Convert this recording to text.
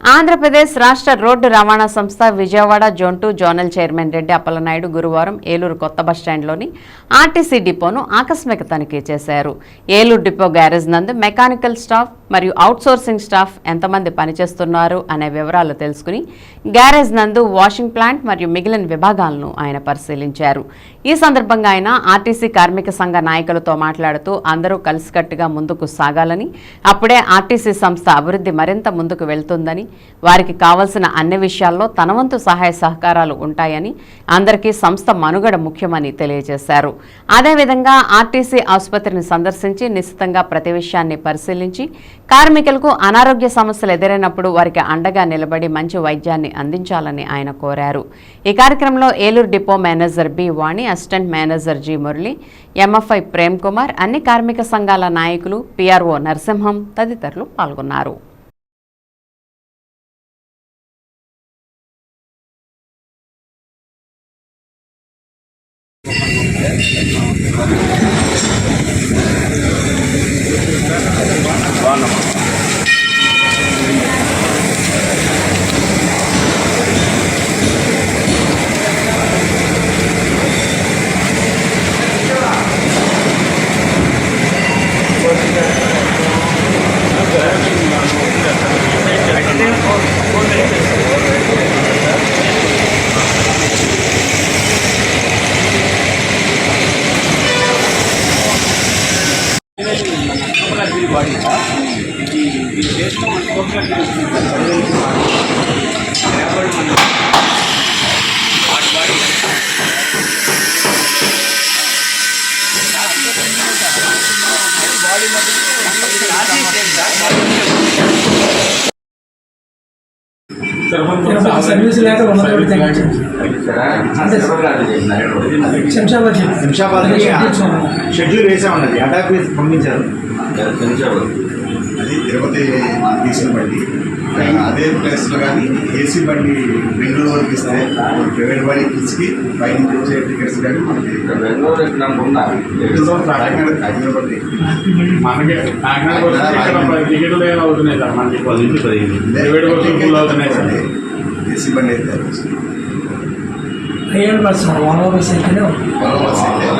ఆంధ్రప్రదేశ్ రాష్ట్ర రోడ్డు రవాణా సంస్థ Vijayawada zone two zonal chairman Reddy Appalanaidu గురువారం ఏలూరు కొత్త బస్టాండ్లోని ఆర్టీసీ డిపోను ఆకస్మిక తనిఖీ చేశారు. ఏలూరు డిపో గ్యారేజ్ నందు మెకానికల్ స్టాఫ్ మరియు అవుట్సోర్సింగ్ స్టాఫ్ ఎంతమంది పనిచేస్తున్నారు అనే వివరాలు తెలుసుకుని గ్యారేజ్ నందు వాషింగ్ ప్లాంట్ మరియు మిగిలిన విభాగాలను ఆయన పరిశీలించారు. ఈ సందర్భంగా ఆయన ఆర్టీసీ కార్మిక సంఘ నాయకులతో మాట్లాడుతూ అందరూ కలిసికట్టుగా ముందుకు సాగాలని అప్పుడే ఆర్టీసీ సంస్థ అభివృద్ధి మరింత ముందుకు వెళ్తుందని వారికి కావలసిన అన్ని విషయాల్లో తనవంతు సహాయ సహకారాలు ఉంటాయని అందరికీ సంస్థ మనుగడ ముఖ్యమని తెలియజేశారు. అదేవిధంగా ఆర్టీసీ ఆసుపత్రిని సందర్శించి నిశ్చితంగా ప్రతి విషయాన్ని పరిశీలించి కార్మికులకు అనారోగ్య సమస్యలు ఎదురైనప్పుడు వారికి అండగా నిలబడి మంచి వైద్యాన్ని అందించాలని ఆయన కోరారు. ఈ కార్యక్రమంలో Eluru depot manager B Vani assistant manager G Murali MFI Prem Kumar అన్ని కార్మిక సంఘాల నాయకులు పిఆర్ఓ నరసింహం తదితరులు పాల్గొన్నారు. సర్వీస్ లేక వంద కోట్లు తగ్గించారు శంషాబాద్ చెప్పి శంషాబాద్ షెడ్యూల్ వేసా ఉన్నది అటాక్ వేసి పంపించారు. అది తిరుపతి బండి అదే ప్లేస్లో కానీ ఏసీ బండి బెంగళూరు వరకు ఇస్తే ప్రైవేట్ బండికి ఇచ్చి పైన వచ్చే టికెట్స్ కానీ మనకి కాకినాడ కాకినాడ బండి మనకి కాకినాడ టికెట్లు అవుతున్నాయి సార్. మనకి ప్రైవేట్ బస్సులు ఫుల్ అవుతున్నాయి సార్. ఏసీ బండి అయితే హైయర్ బస్ వాల్వో బస్ అయితేనే ఉంది. బస్ అయితే.